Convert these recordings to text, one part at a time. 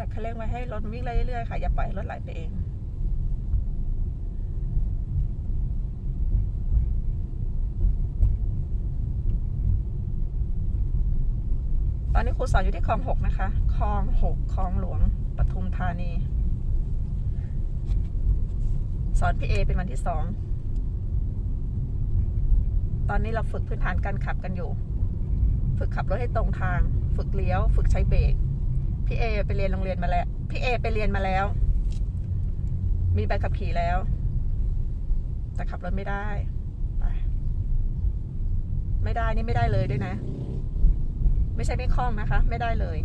แต่คันเร่งไว้ให้รถวิ่งเรื่อยๆค่ะ อย่าปล่อยให้รถไหลไปเองตอนนี้ครูสอนอยู่ที่คลองหกนะคะ คลองหกคลองหลวงปทุมธานี สอนพี่เอเป็นวันที่สอง ตอนนี้เราฝึกพื้นฐานการขับกันอยู่ ฝึกขับรถให้ตรงทาง ฝึกเลี้ยว ฝึกใช้เบรก พี่เอไปเรียนโรงเรียนมาแล้ว พี่เอไปเรียนมาแล้ว มีใบขับขี่แล้ว แต่ขับรถไม่ได้ ไป ไม่ได้นี่ไม่ได้เลยด้วยนะ ไม่ใช่ไม่คล่องนะคะ ไม่ได้เลย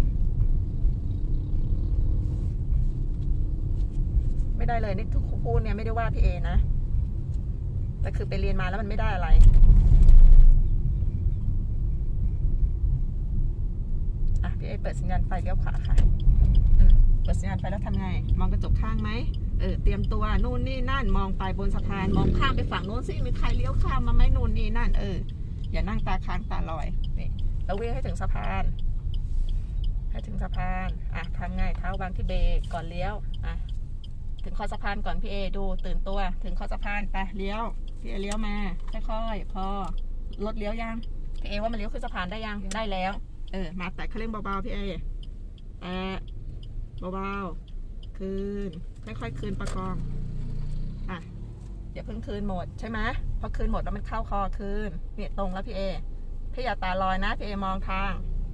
ไม่ได้เลยนี่ทุกคนพูดเนี่ยไม่ได้ว่าพี่เอนะ แต่คือไปเรียนมาแล้วมันไม่ได้อะไร อะ พี่เอเปิดสัญญาณไฟเลี้ยวขวาค่ะอืมเปิดสัญญาณไฟแล้วทำไง มองกระจกข้างไหมเออเตรียมตัวนู่นนี่นั่นมองไปบนสะพานมองข้ามไปฝั่งโน้นสิมีใครเลี้ยวข้ามมาไหมนู่นนี่นั่นเอออย่านั่งตาค้างตาลอยนี่แล้ววิ่งให้ถึงสะพานให้ถึงสะพานอะทำไงเท้าวางที่เบรกก่อนเลี้ยวอะถึงคอสะพานก่อนพี่เอดูตื่นตัว ถึงคอสะพานไปเลี้ยวพี่เอเลี้ยวมาค่อยๆพอรถเลี้ยวยังพี่เอว่ามันเลี้ยวขึ้นสะพานได้ยังได้แล้วเออ มาแตะคันเร่งเบาๆพี่เอแตะเบาๆคืนค่อยๆคืนประกองอะอย่าเพิ่งคืนหมดใช่ไหมพอคืนหมดแล้วมันเข้าคอคืนเนี่ยตรงแล้วพี่เอพี่อย่าตาลอยนะพี่เอมองทาง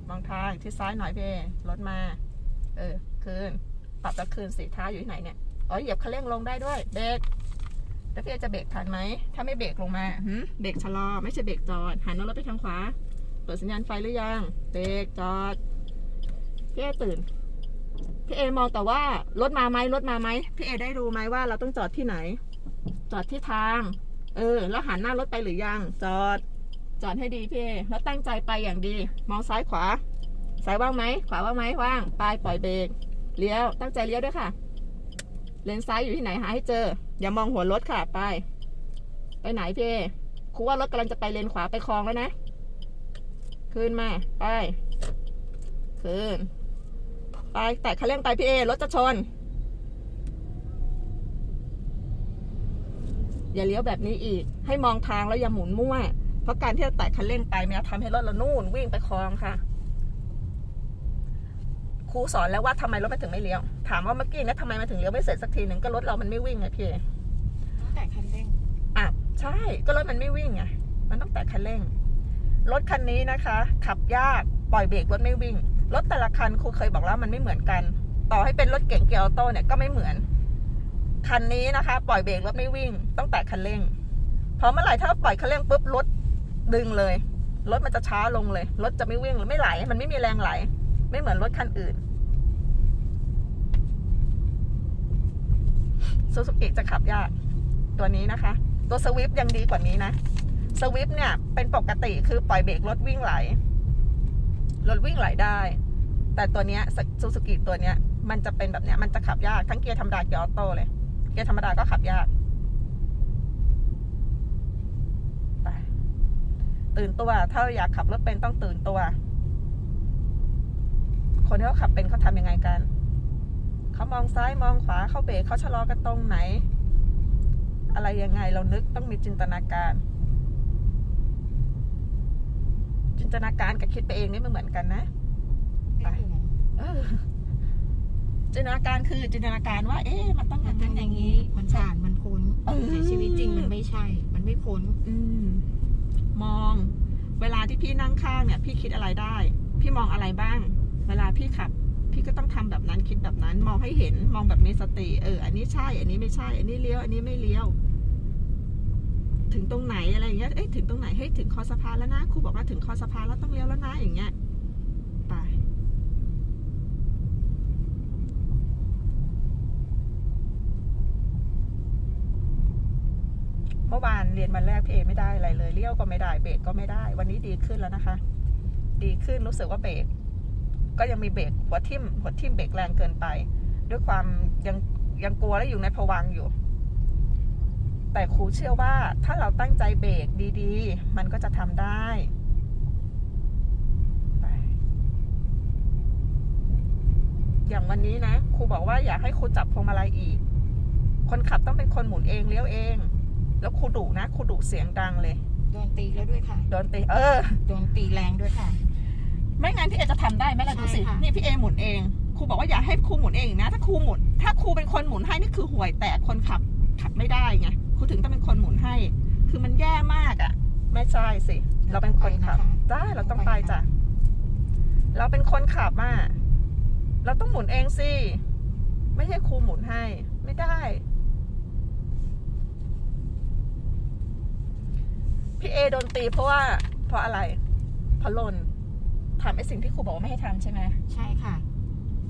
มองทางที่ซ้ายหน่อยพี่เอรถมา เออ คืนปรับแล้วคืนสีท้าอยู่ที่ไหนเนี่ยอ๋อเหยียบคันเร่งลงได้ด้วยเบรกแล้วพี่เอจะเบรกทันไหมถ้าไม่เบรกลงมาเบรกชะลอไม่ใช่เบรกจอดหันรถไปทางขวา เปิดสัญญาณไฟหรือยังเบรกจอด พี่เอตื่น พี่เอมองแต่ว่ารถมาไหมรถมาไหมพี่เอได้รู้ไหมว่าเราต้องจอดที่ไหน จอดที่ทาง เออ แล้วหันหน้ารถไปหรือยัง จอด จอดให้ดีพี่เอแล้วตั้งใจไปอย่างดี มองซ้ายขวา ซ้ายว่างไหม ขวาว่างไหมว่าง ไปปล่อยเบรก เลี้ยว ตั้งใจเลี้ยวด้วยค่ะ เลนซ้ายอยู่ที่ไหนหาให้เจอ อย่ามองหัวรถค่ะ ไป ไปไหนพี่เอครูว่ารถกำลังจะไปเลนขวาไปคลองแล้วนะ ขึ้นมา ไปขึ้นไป แตะคันเร่งไปพี่เอ รถจะชน อย่าเลี้ยวแบบนี้อีก ให้มองทางแล้วอย่าหมุนมั่ว เพราะการที่เราแตะคันเร่งไปมันจะทำให้รถเรานู่นวิ่งไปคลองค่ะ ครูสอนแล้วว่าทำไมรถมันถึงไม่เลี้ยว ถามว่าเมื่อกี้เนะทำไมมันถึงเลี้ยวไม่เสร็จสักทีหนึ่งก็รถเรามันไม่วิ่งไงพี่เอตั้งแต่คันเร่งอะใช่ ก็รถมันไม่วิ่งไง มันต้องแตะคันเร่ง รถคันนี้นะคะ ขับยากปล่อยเบรกรถไม่วิ่ง รถแต่ละคันครูเคยบอกแล้วมันไม่เหมือนกัน ต่อให้เป็นรถเก่งเกียร์ออโต้เนี่ยก็ไม่เหมือน คันนี้นะคะ ปล่อยเบรกรถไม่วิ่ง ต้องแตะคันเร่งพอเมื่อไหร่ถ้าปล่อยคันเร่งปุ๊บรถดึงเลย รถมันจะช้าลงเลย รถจะไม่วิ่งหรือไม่ไหล มันไม่มีแรงไหล ไม่เหมือนรถคันอื่นซูซูกิจะขับยาก ตัวนี้นะคะ ตัวสวิฟยังดีกว่านี้นะ สวิฟเนี่ยเป็นปกติคือปล่อยเบรกรถวิ่งไหล รถวิ่งไหลได้ แต่ตัวเนี้ยซูซูกิตัวเนี้ย มันจะเป็นแบบเนี้ย มันจะขับยากทั้งเกียร์ธรรมดาเกียร์ออโต้เลย เกียร์ธรรมดาก็ขับยากไปตื่นตัว ถ้าอยากขับรถเป็นต้องตื่นตัว คนที่เขาขับเป็นเขาทำยังไงกันเขามองซ้ายมองขวาเขาเบรกเขาชะลอกันตรงไหน อะไรยังไงเรานึกต้องมีจินตนาการ จินตนาการกับคิดไปเองนี่ไม่เหมือนกันนะไม่เหมือนเออจินตนาการคือจินตนาการว่า เอ๊ะมันต้องมันเป็เป็นนออย่าย่างงนี้นี้ มันผ่านมันพ้นเออแต่ชีวิตจริงมันไม่ใช่ มันไม่พ้นอืมมอง เวลาที่พี่นั่งข้างเนี่ย พี่คิดอะไรได้ พี่มองอะไรบ้าง เวลาพี่ขับ พี่ก็ต้องทำแบบนั้นคิดแบบนั้น มองให้เห็น มองแบบมีสติ เออ อันนี้ใช่ อันนี้ไม่ใช่ อันนี้เลี้ยว อันนี้ไม่เลี้ยว ถึงตรงไหนอะไรอย่างเงี้ย เอ้ยถึงตรงไหนเฮ้ยถึงคอสะพานแล้วนะ ครูบอกว่าถึงคอสะพานแล้วต้องเลี้ยวแล้วนะอย่างเงี้ย ไป เมื่อวานเรียนวันแรกพี่เอไม่ได้อะไรเลย เลี้ยวก็ไม่ได้ เบรกก็ไม่ได้ วันนี้ดีขึ้นแล้วนะคะ ดีขึ้นรู้สึกว่าเบรก ก็ยังมีเบรกหัวทิ่มหัวทิ่มเบรกแรงเกินไป ด้วยความยังยังกลัวและอยู่ในภวังอยู่ แต่ครูเชื่อว่าถ้าเราตั้งใจเบรกดีๆ มันก็จะทำได้ไปอย่างวันนี้นะครูบอกว่าอยากให้ครูจับพวงมาลัยอีก คนขับต้องเป็นคนหมุนเองเลี้ยวเอง แล้วครูดุนะครูดุเสียงดังเลย โดนตีแล้วด้วยค่ะ โดนตีเออ โดนตีแรงด้วยค่ะ ไม่งั้นพี่เอจะทำได้ไหมล่ะดูสิใช่ค่ะนี่พี่เอหมุนเอง ครูบอกว่าอย่าให้ครูหมุนเองนะ ถ้าครูหมุน ถ้าครูเป็นคนหมุนให้นี่คือห่วยแตกคนขับขับไม่ได้ไง ครูถึงต้องเป็นคนหมุนให้ คือมันแย่มากอะ่ะ ไม่ใช่สิ เราเป็นคนขับได้เราต้องไปจ้ะ เราเป็นคนขับอะเราต้องหมุนเองสิ ไม่ใช่ครูหมุนให้ ไม่ได้ พี่เอโดนตีเพราะว่า เพราะอะไรเพราะหล่นทำไอ้สิ่งที่ครูบอกว่าไม่ให้ทำใช่ไหมใช่ค่ะ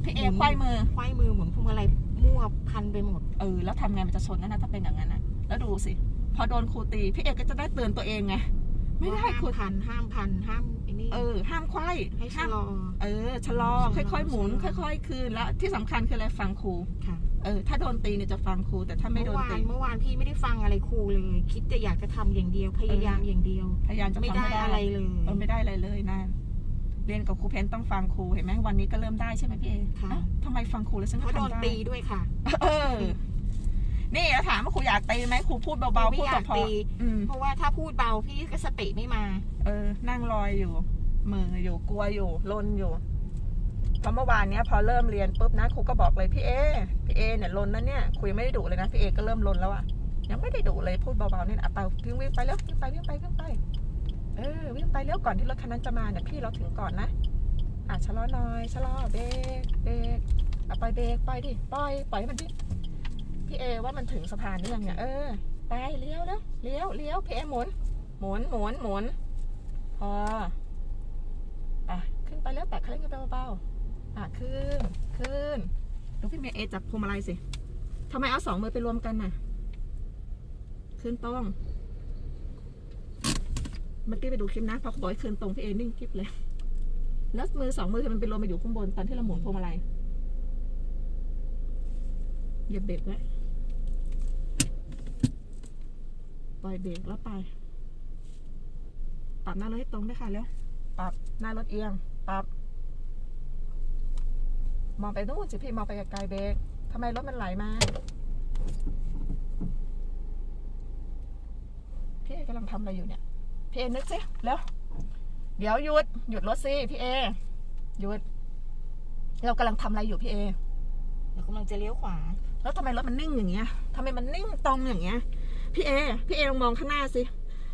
พี่เอควายมือควายมือหมุนพวงมาลัยมั่วพันไปหมด เออ แล้วทำไงมันจะชนนั่นนะถ้าเป็นอย่างนั้นนะ แล้วดูสิ พอโดนครูตีพี่เอก็จะได้เตือนตัวเองไง ไม่ได้ว่าครูห้ามพันห้ามพันห้ามไอ้นี่เออ ห้ามควายให้ชะห้ามลอ เออชะลอ ชะลอค่อยๆ หมุน ชะลอ ค่อย ๆ คืนแล้วที่สำคัญคืออะไรฟังครู ค่ะเออ ถ้าโดนตีเนี่ยจะฟังครู แต่ถ้าไม่เมื่โดอนวานตี เมื่อวานพี่ไม่ได้ฟังอะไรครูเลย คิดจะอยากจะทำอย่างเดียวพยายามอย่างเดียว พยายามจะไม่ทำได้ให้ได้อะไรเลยเออไม่ได้อะไรเลยนะ เรียนกับครูเพนต้องฟังครูเห็นไหมวันนี้ก็เริ่มได้ใช่ไหมพี่เอค่ะ เอ้าทำไมฟังครูแล้วฉันเพก็ราะโดนทำได้ตีด้วยค่ะ เออ นี่แล้วถามว่าครูอยากตีไหมครูพูดเบาไม่ๆพูดอยากพอตีๆอืมเพราะว่าถ้าพูดเบาพี่ก็สติไม่มา เออ นั่งรอยอยู่มืออยู่กลัวอยู่ลนอยู่เพราะเมื่อวานเนี้ยพอเริ่มเรียนปุ๊บนะครูก็บอกเลยพี่เอพี่เอเนี่ยลนนะเนี่ยครูยังไม่ได้ดุเลยนะพี่เอก็เริ่มลนแล้วอะยังไม่ได้ดุเลยพูดเบาๆนี่นะอะไปวิ่งวิ่งไปแล้ววิ่งไปวิ่งไปวิ่งไป เออวิ่งไปเร็วก่อนที่รถคันนั้นจะมาเนี่ยพี่เราถึงก่อนนะอะชะลอหน่อยชะลอเบรกเบรกอะไปเบรกไปดิปล่อยปล่อยให้มันวิ่ง พี่เอว่ามันถึงสะพานหรือยังเนี่ยเออไปเลี้ยวแล้วเลี้ยวเลี้ยวพี่เอหมุน หมุนหมุนหมุนพออะขึ้นไปแล้วแตะคันเร่งกันไปเบาๆอะขึ้นขึ้นดูพี่เมย์เอจับพวงมาลัยสิทำไมเอาสองมือไปรวมกันน่ะ ขึ้นตรงเมื่อกี้ไปดูคลิปนะพอเขาบอกให้ขึ้นตรงพี่เอนิ่งคลิปเลยแล้วมือสองมือทำไมมันไปรวมมาอยู่ข้างบนตอนที่เราหมุนพวงมาลัยเหยียบเบรกไว้ ปล่อยเบรกแล้วไป ปรับหน้ารถให้ตรงด้วยค่ะเร็วปรับหน้ารถเอียง ปรับ มองไปนู่นสิพี่มองไปไกลๆเบรกทำไมรถมันไหลมาพี่เอกำลังทำอะไรอยู่เนี่ยพี่เอนึกสิเร็วเดี๋ยวหยุดหยุดรถสิพี่เอหยุด เรากำลังทำอะไรอยู่พี่เอเรากำลังจะเลี้ยวขวา แล้วทำไมรถมันนิ่งอย่างเงี้ยทำไมมันนิ่งตรงอย่างเงี้ย พี่เอ พี่เอลองมองข้างหน้าสิ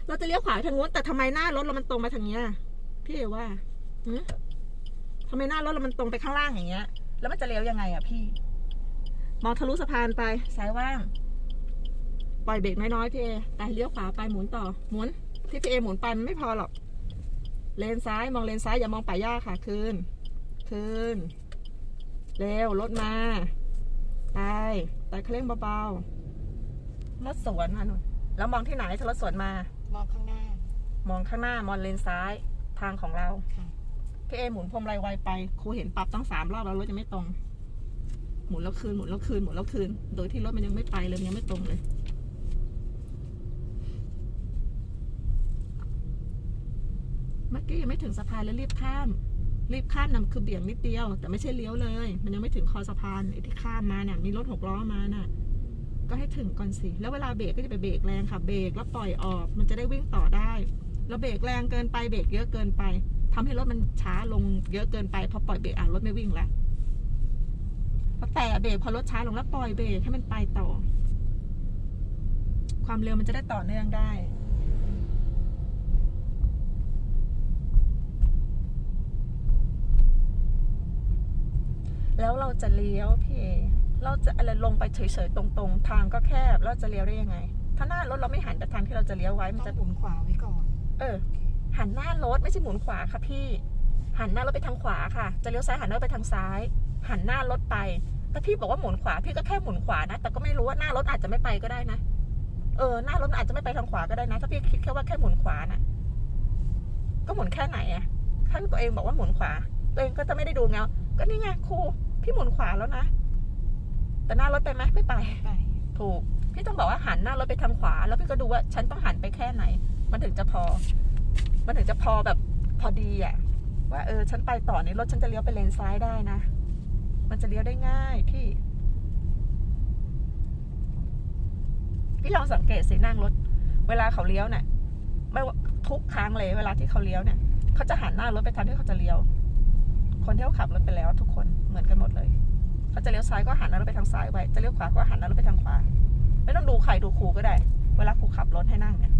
เราจะเลี้ยวขวาไปทางนู้นแต่ทำไมหน้ารถเรามันตรงมาทางเนี้ยพี่เอว่าหืมทำไมหน้ารถเรามันตรงไปข้างล่างอย่างเงี้ย แล้วมันจะเลี้ยวยังไงอะพี่ มองทะลุสะพานไปซ้ายว่าง ปล่อยเบรกน้อยๆพี่เอไปเลี้ยวขวาไปหมุนต่อ หมุน ที่พี่เอหมุนไปมันไม่พอหรอก เลนซ้ายมองเลนซ้ายอย่ามองป่าหญ้าค่ะคืนคืนเร็วรถมา ไปแต่เคร่งเบาๆ รถสวนมาหนุนแล้วมองที่ไหนถ้ารถสวนมา มองข้างหน้า มองข้างหน้ามองเลนซ้ายทางของเราค่ะ พี่เอหมุนพวงมาลัยไวไปครูเห็นปรับตั้งสามรอบแล้วรถยังไม่ตรง หมุนแล้วคืนหมุนแล้วคืนหมุนแล้วคืน โดยที่รถมันยังไม่ไปเลยมันยังไม่ตรงเลย เมื่อกี้ยังไม่ถึงสะพานแล้วรีบข้าม รีบข้ามนำคือเบี่ยงนิดเดียว แต่ไม่ใช่เลี้ยวเลย มันยังไม่ถึงคอสะพานไอ้ที่ข้ามมาเนี่ยมีรถหกล้อมาน่ะ ก็ให้ถึงก่อนสิ แล้วเวลาเบรกก็จะไปเบรกแรงค่ะ เบรกแล้วปล่อยออก มันจะได้วิ่งต่อได้ แล้วเบรกแรงเกินไป เบรกเยอะเกินไปทำให้รถมันช้าลงเยอะเกินไปพอปล่อยเบรกอะรถไม่วิ่งแล้วพอแต่เบรกพอรถช้าลงแล้วปล่อยเบรกให้มันไปต่อ ความเร็วมันจะได้ต่อเนื่องได้แล้วเราจะเลี้ยวพี่ เอเราจะอะไรลงไปเฉยๆตรงๆ ทางก็แคบเราจะเลี้ยวได้ยังไง ถ้าหน้ารถเราไม่หันไปทางที่เราจะเลี้ยวไว้มันต้จะองหมุนขวาไว้ก่อน เออ หันหน้ารถไม่ใช่หมุนขวาค่ะพี่ หันหน้ารถไปทางขวาค่ะ จะเลี้ยวซ้ายหันหน้าไปทางซ้าย หันหน้ารถไปถ้าพี่บอกว่าหมุนขวาพี่ก็แค่หมุนขวานะ แต่ก็ไม่รู้ว่าหน้ารถอาจจะไม่ไปก็ได้นะ เออหน้ารถมันอาจจะไม่ไปทางขวาก็ได้นะ ถ้าพี่คิดแค่ว่าแค่หมุนขวาน่ะ ก็หมุนแค่ไหนอะถ้าตัวเองบอกว่าหมุนขวา ตัวเองก็จะไม่ได้ดูไงวก็นี่ไงครูพี่หมุนขวาแล้วนะ แต่หน้ารถไปไหมไม่ไป ไปถูก พี่ต้องบอกว่าหันหน้ารถไปทางขวา แล้วพี่ก็ดูว่าฉันต้องหันไปแค่ไหน มันถึงจะพอ มันถึงจะพอแบบพอดีอะว่าเออฉันไปต่อในรถฉันจะเลี้ยวไปเลนซ้ายได้นะ มันจะเลี้ยวได้ง่ายพี่ พี่ลองสังเกตสินั่งรถ เวลาเขาเลี้ยวเนี่ยไม่ว่าทุกครั้งเลย เวลาที่เขาเลี้ยวเนี่ยเขาจะหันหน้ารถไปทางที่เขาจะเลี้ยว คนที่เขาขับรถไปแล้ว ทุกคนเหมือนกันหมดเลย เขาจะเลี้ยวซ้ายก็หันหน้ารถไปทางซ้ายไว้ จะเลี้ยวขวาก็หันหน้ารถไปทางขวา ไม่ต้องดูใครดูครูก็ได้ เวลาครูขับรถให้นั่งเนี่ย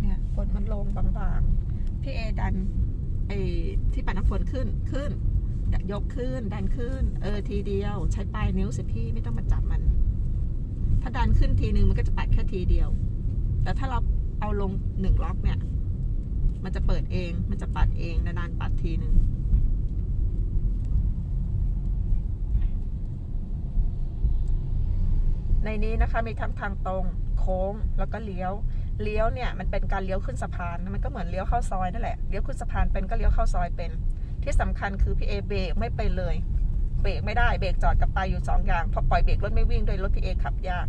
เนี่ยฝนมันลงบางๆ พี่เอดันไอ้ที่ปัดน้ำฝนขึ้นขึ้น ยกขึ้น ดันขึ้น เออทีเดียว ใช้ปลายนิ้วสิพี่ไม่ต้องมาจับมัน ถ้าดันขึ้นทีนึงมันก็จะปัดแค่ทีเดียว แต่ถ้าเราเอาลงหนึ่งล็อกเนี่ย มันจะเปิดเอง มันจะปัดเอง นานๆปัดทีหนึ่งในนี้นะคะมีทั้งทางตรง โค้งแล้วก็เลี้ยว เลี้ยวเนี่ยมันเป็นการเลี้ยวขึ้นสะพาน มันก็เหมือนเลี้ยวเข้าซอยนั่นแหละ เลี้ยวขึ้นสะพานเป็นก็เลี้ยวเข้าซอยเป็น ที่สำคัญคือพี่เอเบรกไม่ไปเลย เบรกไม่ได้ เบรกจอดกับไปอยู่สองอย่าง พอปล่อยเบรกรถไม่วิ่งโดยรถพี่เอขับยาก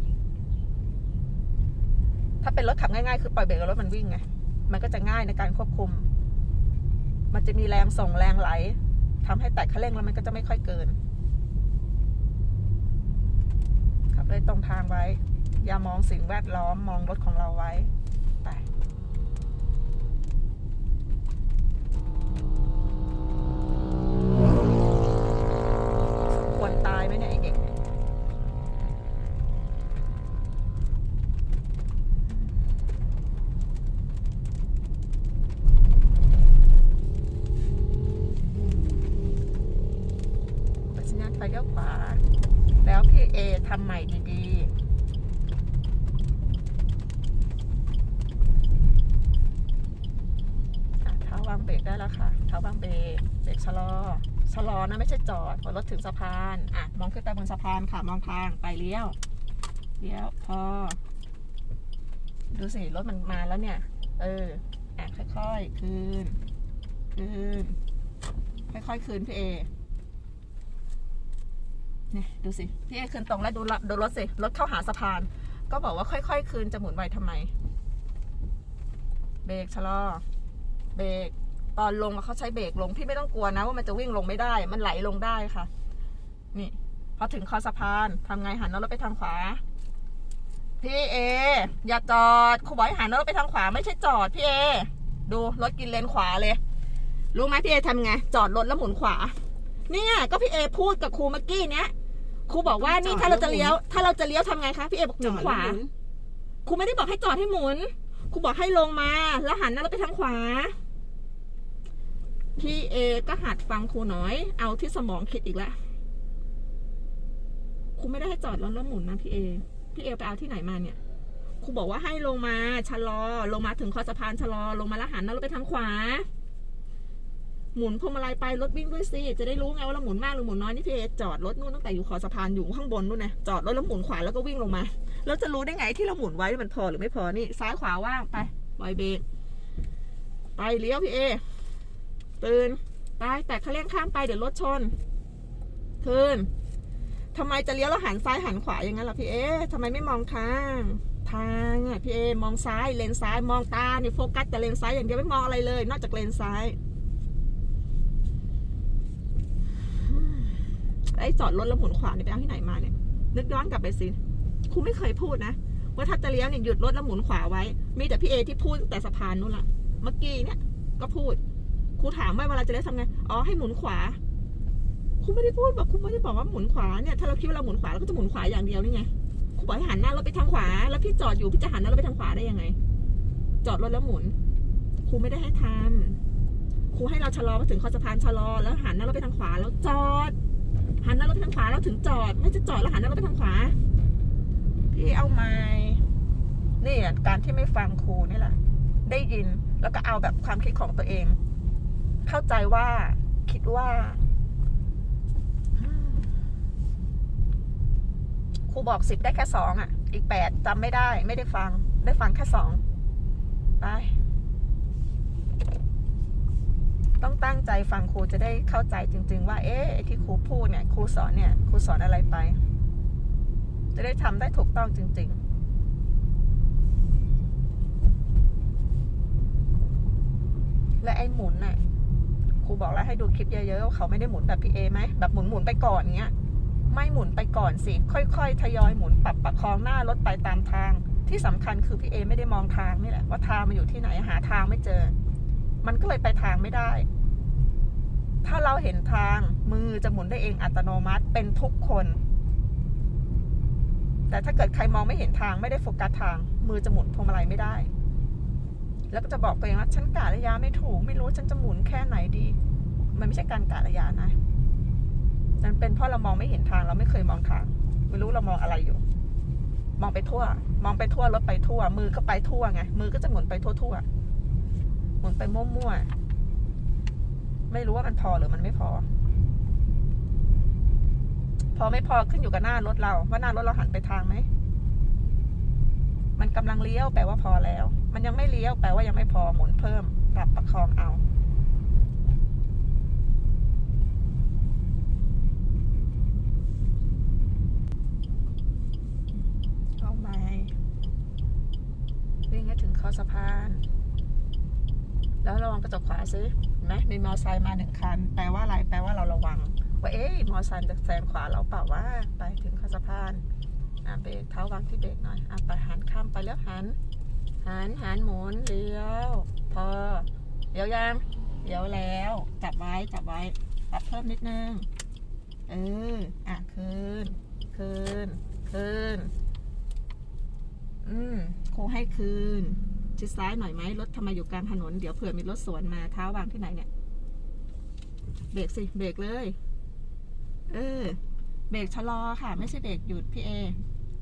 ถ้าเป็นรถขับง่ายๆ คือปล่อยเบรกแล้วรถมันวิ่งไง มันก็จะง่ายในการควบคุม มันจะมีแรงส่งแรงไหลทำให้แตะคันเร่งแล้วมันก็จะไม่ค่อยเกิน ขับเลยตรงทางไว้ อย่ามองสิ่งแวดล้อมมองรถของเราไว้ ไปควรตายไหมเนี่ยไอเด็กเนี่ยเปิดสัญญาณไฟเลี้ยวขวา แล้วพี่เอทำใหม่ดีๆอะเท้าวางเบรกได้แล้วค่ะ เท้าวางเบรก เบรกชะลอ ชะลอนะไม่ใช่จอดพอรถถึงสะพาน อะมองขึ้นไปบนสะพานค่ะ มองทางไปเลี้ยวเลี้ยวพอ ดูสิ รถมันมาแล้วเนี่ย เอออะค่อยๆ คืน คืน ค่อยๆ คืนพี่เอเนี่ยดูสิ พี่เอคืนตรงแล้วดูดูรถสิ รถเข้าหาสะพาน ก็บอกว่าค่อยๆ คืนจะหมุนไวทำไม เบรกชะลอ เบรกตอนลงเขาใช้เบรกลง พี่ไม่ต้องกลัวนะว่ามันจะวิ่งลงไม่ได้ มันไหลลงได้ค่ะ นี่ อถึงคอสะพานทำไงหันรถไปทางขวา พี่เอ อย่าจอดครูบอกให้หันรถไปทางขวาไม่ใช่จอดพี่เอ ดูรถกินเลนขวาเลย รู้ไหมพี่เอทำไง จอดรถแล้วหมุนขวา เนี่ยก็พี่เอพูดกับครูเมื่อกี้เนี้ยครูบอกว่านี่ถ้าเราจะเลี้ยว ถ้าเราจะเลี้ยวทำไงคะพี่เอบอกหมุนขวาครูไม่ได้บอกให้จอดให้หมุนครูบอกให้ลงมา แล้วหันหน้ารถไปทางขวาพี่เอก็หัดฟังครูหน่อย เอาที่สมองคิดอีกแล้ว ครูไม่ได้ให้จอดรถแล้วหมุนนะพี่เอ พี่เอไปเอาที่ไหนมาเนี่ย ครูบอกว่าให้ลงมาชะลอ ลงมาถึงคอสะพานชะลอ ลงมาแล้วหันหน้ารถไปทางขวา หมุนพวงมาลัยไปรถวิ่งด้วยสิ จะได้รู้ไงว่าเราหมุนมากหรือหมุนน้อยนี่พี่เอจอดรถนู่นตั้งแต่อยู่คอสะพานอยู่ข้างบนนู่นนะจอดรถแล้วหมุนขวาแล้วก็วิ่งลงมาแล้วจะรู้ได้ไงที่เราหมุนไว้มันพอหรือไม่พอ นี่ซ้ายขวาว่างไปปล่อยเบรกไปเลี้ยวพี่เอ ตื่นไปแตะคันเร่งข้ามไปเดี๋ยวรถชน คืน ทำไมจะเลี้ยวแล้วหันซ้ายหันขวาอย่างนั้นล่ะพี่เอทำไมไม่มองทางทางอะพี่เอมองซ้ายเลนซ้ายมองตาเนี่ยโฟกัสแต่เลนซ้ายอย่างเดียวไม่มองอะไรเลย นอกจากเลนซ้ายไอ้จอดรถแล้วหมุนขวาเนี่ยไปเอาที่ไหนมาเนี่ยนึกย้อนกลับไปสิครูไม่เคยพูดนะว่าถ้าจะเลี้ยวเนี่ยหยุดรถแล้วหมุนขวาไว้ มีแต่พี่เอที่พูดแต่สะพานนู้นล่ะ เมื่อกี้เนี่ยก็พูดครูถามว่าเวลาจะเลี้ยวทำไงอ๋อให้หมุนขวา ครูไม่ได้พูดบอกครูไม่ได้บอกว่าหมุนขวาเนี่ยถ้าเราคิดว่าเราหมุนขวาเราก็จะหมุนขวาอย่างเดียวนี่ไงครูบอกให้หันหน้ารถไปทางขวา แล้วพี่จอดอยู่พี่จะหันหน้ารถไปทางขวาได้ยังไง จอดรถแล้วหมุนครูไม่ได้ให้ทำครูให้เราชะลอมาถึงคอสะพานชะลอแล้วหันหน้ารถไปทางขวาแล้วจอด หันหน้ารถไปทางขวาแล้วถึงจอด ไม่จะจอดแล้วหันหน้ารถไปทางขวาพี่เอาไม้นี่การที่ไม่ฟังครูนี่แหละได้ยินแล้วก็เอาแบบความคิดของตัวเอง เข้าใจว่าคิดว่า ครูบอกสิบได้แค่สองอะ อีกแปดจำไม่ได้ ไม่ได้ฟัง ได้ฟังแค่สองไป ต้องตั้งใจฟังครูจะได้เข้าใจจริง ๆ ว่า เอ๊ะที่ครูพูดเนี่ย ครูสอนเนี่ย ครูสอนอะไรไป จะได้ทำได้ถูกต้องจริง ๆและไอ้หมุนน่ะ ครูบอกแล้วให้ดูคลิปเยอะๆ เขาไม่ได้หมุนแบบพี่เอไหม แบบหมุนหมุนไปก่อนเงี้ย ไม่หมุนไปก่อนสิ ค่อยๆ ทยอยหมุนปรับประคองหน้ารถไปตามทาง ที่สำคัญคือพี่เอไม่ได้มองทางนี่แหละว่าทางมันอยู่ที่ไหนหาทางไม่เจอ มันก็เลยไปทางไม่ได้ ถ้าเราเห็นทางมือจะหมุนได้เองอัตโนมัติเป็นทุกคน แต่ถ้าเกิดใครมองไม่เห็นทางไม่ได้โฟกัสทาง มือจะหมุนพวงมาลัยไม่ได้ แล้วก็จะบอกตัวเองว่าฉันกะระยะไม่ถูก ไม่รู้ฉันจะหมุนแค่ไหนดี มันไม่ใช่การกะระยะนะ มันเป็นเพราะเรามองไม่เห็นทางเราไม่เคยมองทางไม่รู้เรามองอะไรอยู่ มองไปทั่ว มองไปทั่วรถไปทั่ว มือก็ไปทั่วไงมือก็จะหมุนไปทั่วทั่วหมุนไปมั่วๆไม่รู้ว่ามันพอหรือมันไม่พอ พอไม่พอขึ้นอยู่กับหน้ารถเรา ว่าหน้ารถเราหันไปทางไหมมันกำลังเลี้ยวแปลว่าพอแล้ว มันยังไม่เลี้ยวแปลว่ายังไม่พอหมุนเพิ่มปรับประคองเอา เข้าไปวิ่งให้ถึงค อสะพาน แล้วระวังกระจกขวาซิเห็นไหมมีมอไซค์มาหนึ่งคัน แปลว่าอะไร แปลว่าเราระวัง ว่าเอ๊ะมอไซค์จะแซงขวาเราเปล่าว่า ไปถึงคอสะพานอะเบรกเท้าวางที่เบรกหน่อยอะไปหันข้ามไปแล้วหัน หันหันหมุนเลี้ยว พอเลี้ยวยังเลี้ยวแล้ว จับไว้จับไว้ปรับเพิ่มนิดนึงเอออะคืนคืนคืนอืมครูให้คืน ชิดซ้ายหน่อยไหมรถทำไมอยู่กลางถนน เดี๋ยวเผื่อมีรถสวนมาเท้าวางที่ไหนเนี่ย เบรกสิเบรกเลย เออ เบรกชะลอค่ะ ไม่ใช่เบรกหยุดพี่เอ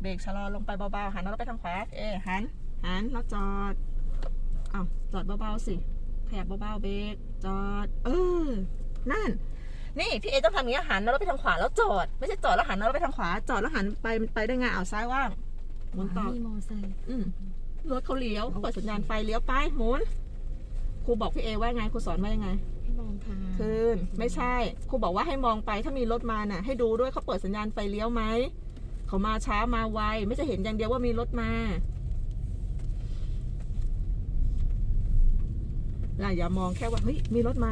เบรกชะลอลงไปเบาๆหันแล้วเราไปทางขวาเอหันหันแล้วจอดอ้าวจอดเบาๆสิขยับเบาๆเบรกจอด เออ นั่น นี่พี่เอต้องทำอย่างนี้หันแล้วเราไปทางขวาแล้วจอด ไม่ใช่จอดแล้วหันแล้วเราไปทางขวา จอดแล้วหันไปมันไปได้ไงเอาซ้ายว่างหมุนต่อมีมอไซค์อืม รถเขาเลี้ยวเปิดสัญญาณไฟเลี้ยวไปหมุนครูบอกพี่เอว่าไงครูสอนว่ายังไง ให้มองทางคืนไม่ใช่ครูบอกว่าให้มองไปถ้ามีรถมาน่ะ ให้ดูด้วยเขาเปิดสัญญาณไฟเลี้ยวไหมเขามาช้ามาไวไม่จะเห็นอย่างเดียวว่ามีรถมาอย่าอย่ามองแค่ว่าเฮ้ยมีรถมา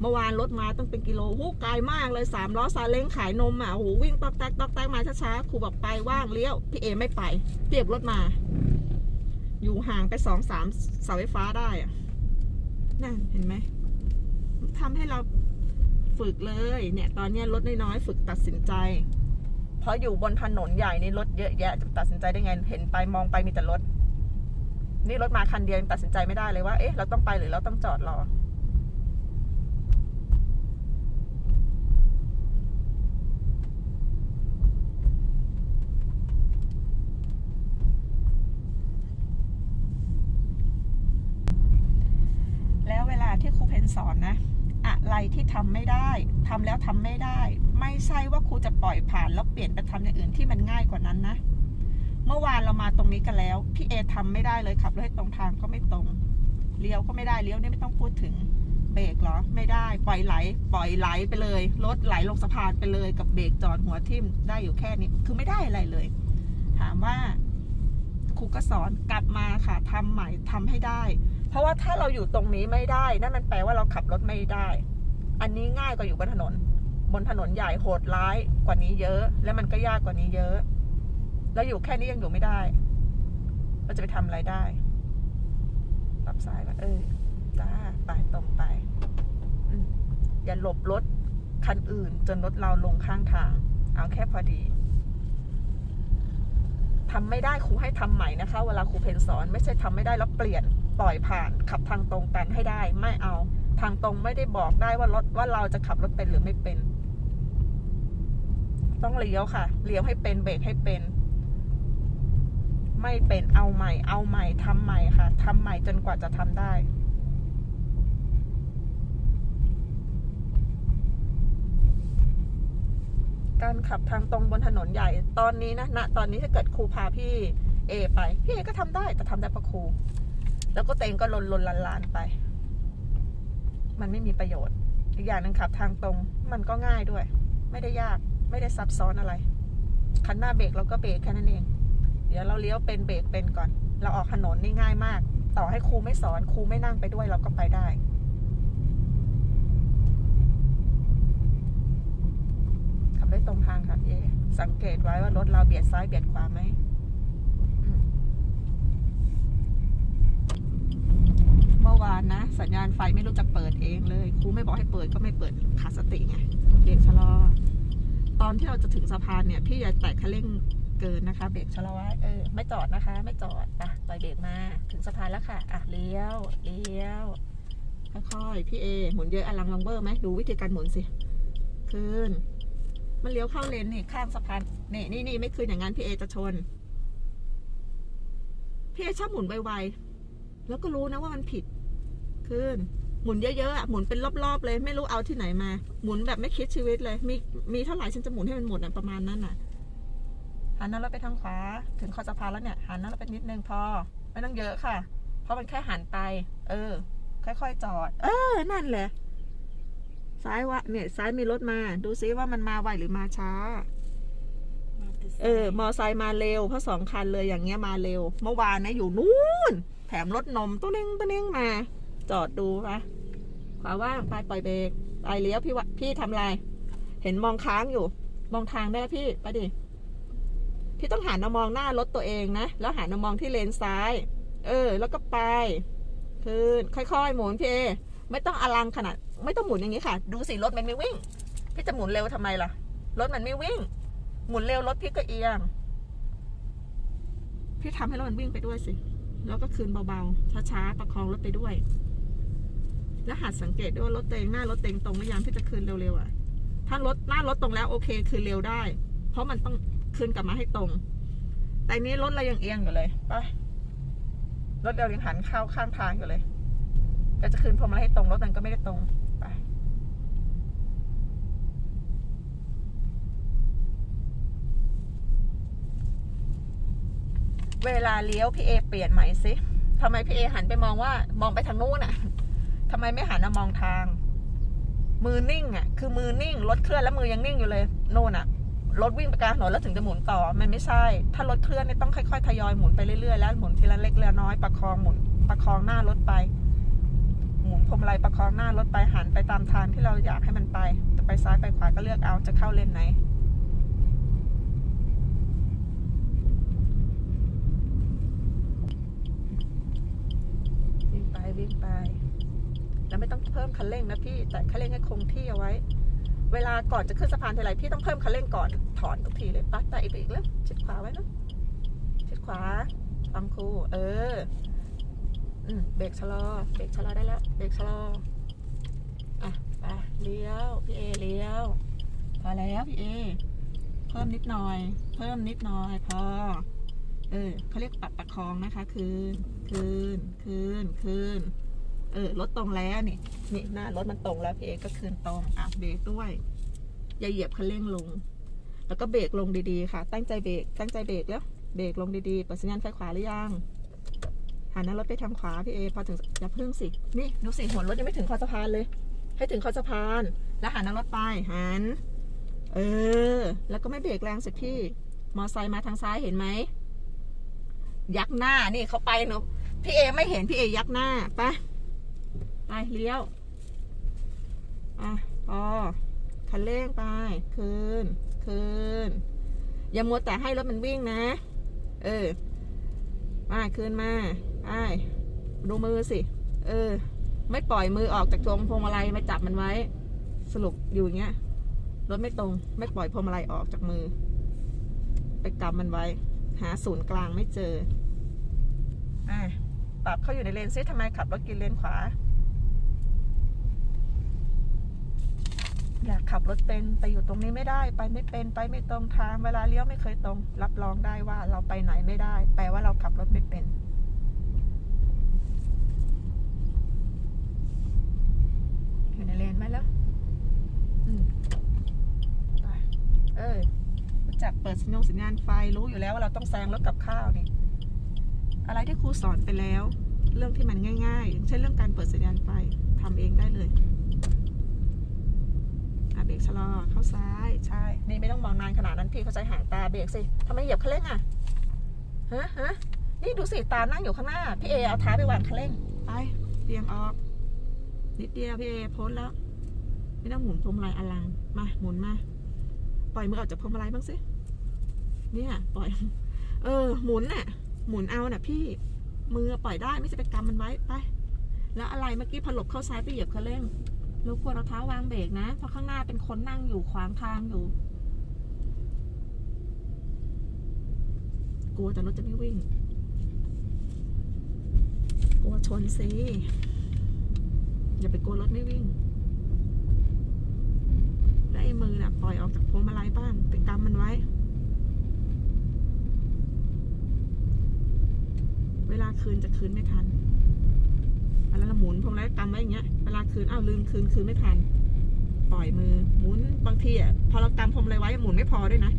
เมื่อวานรถมาต้องเป็นกิโลหูไกลมากเลยสามล้อซาเล้งขายนมอะโหวิ่งตอกแตกตอกแตกมาช้าๆครูบอกไปว่างเลี้ยวพี่เอไม่ไปเปรียบรถมา อยู่ห่างไปสองสามเสาไฟฟ้าได้อะนั่นเห็นไหมทำให้เราฝึกเลย เนี่ย ตอนนี้รถน้อยๆฝึกตัดสินใจ เพราะอยู่บนถนนใหญ่นี่รถเยอะแยะจะตัดสินใจได้ไง เห็นไปมองไปมีแต่รถ นี่รถมาคันเดียวตัดสินใจไม่ได้เลยว่า เอ๊ะ เราต้องไปหรือเราต้องจอดรอ แล้วเวล สอนนะ อะไรที่ทำไม่ได้ทำแล้วทำไม่ได้ ไม่ใช่ว่าครูจะปล่อยผ่านแล้วเปลี่ยนไปทำอย่างอื่นที่มันง่ายกว่านั้นนะ เมื่อวานเรามาตรงนี้กันแล้ว พี่เอทำไม่ได้เลยขับรถให้ตรงทางก็ไม่ตรง เลี้ยวก็ไม่ได้เลี้ยวนี่ไม่ต้องพูดถึงเบรกเหรอ ไม่ได้ ปล่อยไหล ปล่อยไหลไปเลย รถไหลลงสะพานไปเลยกับเบรกจอดหัวทิ่มได้อยู่แค่นี้ คือไม่ได้อะไรเลย ถามว่า ครูก็สอนกลับมาค่ะทำใหม่ทำให้ได้ เพราะว่าถ้าเราอยู่ตรงนี้ไม่ได้ นั่นมันแปลว่าเราขับรถไม่ได้ อันนี้ง่ายกว่าอยู่บนถนน บนถนนใหญ่โหดร้ายกว่านี้เยอะ และมันก็ยากกว่านี้เยอะ แล้วอยู่แค่นี้ยังอยู่ไม่ได้ เราจะไปทำอะไรได้ปรับซ้ายว่าเออจ้าไปตรงไปอย่าหลบรถคันอื่นจนรถเราลงข้างทาง เอาแค่พอดี ทำไม่ได้ครูให้ทำใหม่นะคะ เวลาครูเพนสอน ไม่ใช่ทำไม่ได้แล้วเปลี่ยนปล่อยผ่านขับทางตรงกันให้ได้ ไม่เอา ทางตรงไม่ได้บอกได้ว่ารถว่าเราจะขับรถเป็นหรือไม่เป็น ต้องเลี้ยวค่ะเลี้ยวให้เป็นเบรกให้เป็น ไม่เป็นเอาใหม่ เอาใหม่ทำใหม่ค่ะทำใหม่จนกว่าจะทำได้ การขับทางตรงบนถนนใหญ่ ตอนนี้นะณตอนนี้ถ้าเกิดครูพาพี่เอไป พี่เอก็ทำได้แต่ทำได้เพราะครู แล้วก็เตงก็ลนลนลานลานไป มันไม่มีประโยชน์ อีกอย่างหนึ่งขับทางตรงมันก็ง่ายด้วย ไม่ได้ยากไม่ได้ซับซ้อนอะไร คันหน้าเบรกเราก็เบรกแค่นั้นเอง เดี๋ยวเราเลี้ยวเป็นเบรกเป็นก่อน เราออกถนนนี่ง่ายมาก ต่อให้ครูไม่สอนครูไม่นั่งไปด้วยเราก็ไปได้ ได้ตรงทางค่ะพี่เอสังเกตไว้ว่ารถเราเบียดซ้ายเบียดขวาไหมเมื่อวานนะ สัญญาณไฟไม่รู้จักเปิดเองเลยครูไม่บอกให้เปิดก็ไม่เปิดขาดสติไงเบรกชะลอ ตอนที่เราจะถึงสะพานเนี่ย พี่อย่าแตะคันเร่งเกินนะคะ เบรกชะลอไว้เออไม่จอดนะคะ ไม่จอดอะปล่อยเบรกมาถึงสะพานแล้วค่ะอะเลี้ยวเลี้ยวค่อยๆพี่เอหมุนเยอะอลังลังเบอร์ไหมดูวิธีการหมุนสิขึ้น มันเลี้ยวเข้าเลนนี่ข้างสะพานนี่นี่นี่ไม่คืนอย่างนั้นพี่เอจะชน พี่เอชอบหมุนไวๆแล้วก็รู้นะว่ามันผิดขึ้น หมุนเยอะๆอะหมุนเป็นรอบๆเลย ไม่รู้เอาที่ไหนมา หมุนแบบไม่คิดชีวิตเลย มีมีเท่าไหร่ฉันจะหมุนให้มันหมดอะประมาณนั้นน่ะหันหน้ารถไปทางขวาถึงคอสะพานแล้วเนี่ยหันหน้ารถไปนิดนึงพอ ไม่ต้องเยอะค่ะ เพราะมันแค่หันไป เออ ค่อยๆจอด เออ นั่นแหละ ซ้ายวะเนี่ยซ้ายมีรถมา ดูซิว่ามันมาไวหรือมาช้า เออ มอไซค์มาเร็วเพราะสองคันเลยอย่างเงี้ยมาเร็ว เมื่อวานนะอยู่นู่น แถมรถนมตุ้งเน่งตุ้งเน่งมา จอดดูปะขวาว่างไปปล่อยเบรกไปเลี้ยวพี่วะพี่ทำอะไร เห็นมองค้างอยู่ มองทางได้แล้วพี่ไปดิพี่ต้องหันมามองหน้ารถตัวเองนะ แล้วหันมามองที่เลนซ้าย เออ แล้วก็ไป คืนค่อยๆ หมุนพี่เอไม่ต้องอลังขนาด ไม่ต้องหมุนอย่างนี้ค่ะ ดูสิรถมันไม่วิ่ง พี่จะหมุนเร็วทำไมล่ะ รถมันไม่วิ่ง หมุนเร็วรถพี่ก็เอียง พี่ทำให้รถมันวิ่งไปด้วยสิ แล้วก็คืนเบาๆ ช้าๆ ประคองรถไปด้วย แล้วหัดสังเกตด้วยว่ารถเตวเองหน้ารถเตวเองตรงหรือยังที่จะคืนเร็วๆอะ ถ้ารถหน้ารถตรงแล้วโอเค คืนเร็วได้ เพราะมันต้องคืนกลับมาให้ตรง แต่นี้รถเรายังเอียงอยู่เลย ไป รถเรายังหันเข้าข้างทางอยู่เลยแต่จะคืนพวงมาลัยให้ตรงรถมันก็ไม่ได้ตรงไป เวลาเลี้ยวพี่เอเปลี่ยนใหม่สิทำไมพี่เอหันไปมองว่ามองไปทางนู้นอะทำไมไม่หันมามองทาง มือนิ่งอะ คือมือนิ่งรถเคลื่อนแล้วมือยังนิ่งอยู่เลยโน่นอะรถวิ่งไปกลางถนนแล้วถึงจะหมุนต่อ มันไม่ใช่ ถ้ารถเคลื่อนเนี่ยต้องค่อยๆทยอยหมุนไปเรื่อยๆแล้วหมุนทีละเล็กละน้อยประคองหมุนประคองหน้ารถไป หมุนพวงมาลัยประคองหน้ารถไปหันไปตามทางที่เราอยากให้มันไปจะไปซ้ายไปขวาก็เลือกเอาจะเข้าเลนไหน วิ่งไป แล้วไม่ต้องเพิ่มคันเร่งนะพี่ แต่คันเร่งให้คงที่เอาไว้ เวลาก่อนจะขึ้นสะพานทีไรพี่ต้องเพิ่มคันเร่งก่อนถอนทุกทีเลยปั๊ดแต่อีกไปอีกแล้วชิดขวาไว้นะชิดขวาฟังครูเออเบรกชะลอ เบรกชะลอได้แล้ว เบรกชะลอ อะ ไป เลี้ยว พี่เอ เลี้ยว พอแล้วพี่เอ เพิ่มนิดหน่อย เพิ่มนิดหน่อย พอ เออเขาเรียกปรับประคองนะคะ คืน คืน คืน คืน เออรถตรงแล้วนี่ นี่หน้ารถมันตรงแล้วพี่เอก็คืนตรง อะเบรกด้วย อย่าเหยียบคันเร่งลง แล้วก็เบรกลงดีๆค่ะ ตั้งใจเบรก ตั้งใจเบรกแล้ว เบรกลงดีๆเปิดสัญญาณไฟขวาหรือยังหันหน้ารถไปทางขวาพี่เอ พอถึงอย่าเพิ่งสิ นี่ดูสิหัวรถยังไม่ถึงคอสะพานเลย ให้ถึงคอสะพาน แล้วหันหน้ารถไปหัน เออ แล้วก็ไม่เบรกแรงสิพี่ มอไซค์มาทางซ้ายเห็นไหม ยักหน้านี่เขาไปเนาะพี่เอไม่เห็นพี่เอยักหน้าไปไปเลี้ยวอะพอคันเร่งไป คืน คืน อย่ามัวแต่ให้รถมันวิ่งนะ เออมาคืนมาไปดูมือสิ เออ ไม่ปล่อยมือออกจากตรงพวงมาลัยไม่จับมันไว้ สรุปอยู่อย่างเงี้ยรถไม่ตรง ไม่ปล่อยพวงมาลัยออกจากมือ ไปกำมันไว้ หาศูนย์กลางไม่เจอ ปรับเข้าอยู่ในเลนซิทำไมขับรถกินเลนขวา อยากขับรถเป็นไปอยู่ตรงนี้ไม่ได้ ไปไม่เป็นไปไม่ตรงทาง เวลาเลี้ยวไม่เคยตรง รับรองได้ว่าเราไปไหนไม่ได้ แปลว่าเราขับรถไม่เป็นอยู่ในเลนไหมแล้วอืมไปเออรู้จักเปิดสัญญาณสัญญาณไฟรู้อยู่แล้วว่าเราต้องแซงรถกับข้าวนี่ อะไรที่ครูสอนไปแล้ว เรื่องที่มันง่ายๆเช่นเรื่องการเปิดสัญญาณไฟทำเองได้เลยอะเบรกชะลอเข้าซ้ายใช่ นี่ไม่ต้องมองนานขนาดนั้นพี่เข้าใจหางตาเบรกสิทำไมเหยียบคันเร่งอะฮะฮะนี่ดูสิตานั่งอยู่ข้างหน้าพี่เอเอาเท้าไปวางคันเร่งไปเบี่ยงออก นิดเดียวพี่เอพ้นแล้วไม่ต้องหมุนพวงมาลัยอลังมาหมุนมาปล่อยมือออกจากพวงมาลัยบ้างสิเนี่ยปล่อย เออ หมุนน่ะ หมุนเอาน่ะพี่มือปล่อยได้ไม่จะไปกำมันไว้ไป แล้วอะไรเมื่อกี้พอหลบเข้าซ้ายไปเหยียบคันเร่งรบกวนเอาเท้าวางเบรกนะ เพราะข้างหน้าเป็นคนนั่งอยู่ขวางทางอยู่ กลัวแต่รถจะไม่วิ่ง กลัวชนสิอย่าไปกลัวรถไม่วิ่งแล้วไอ้มือน่ะปล่อยออกจากพวงมาลัยบ้างไปกำมันไว้ เวลาคืนจะคืนไม่ทันเวลาเรหมุนพวงมาลัยกำไว้อย่างเงี้ย เวลาคืนอ้าวลืมคืนคืนไม่ทัน ปล่อยมือหมุนบางทีอะพอเราตามพวงมาลัยไว้หมุนไม่พอด้วยนะ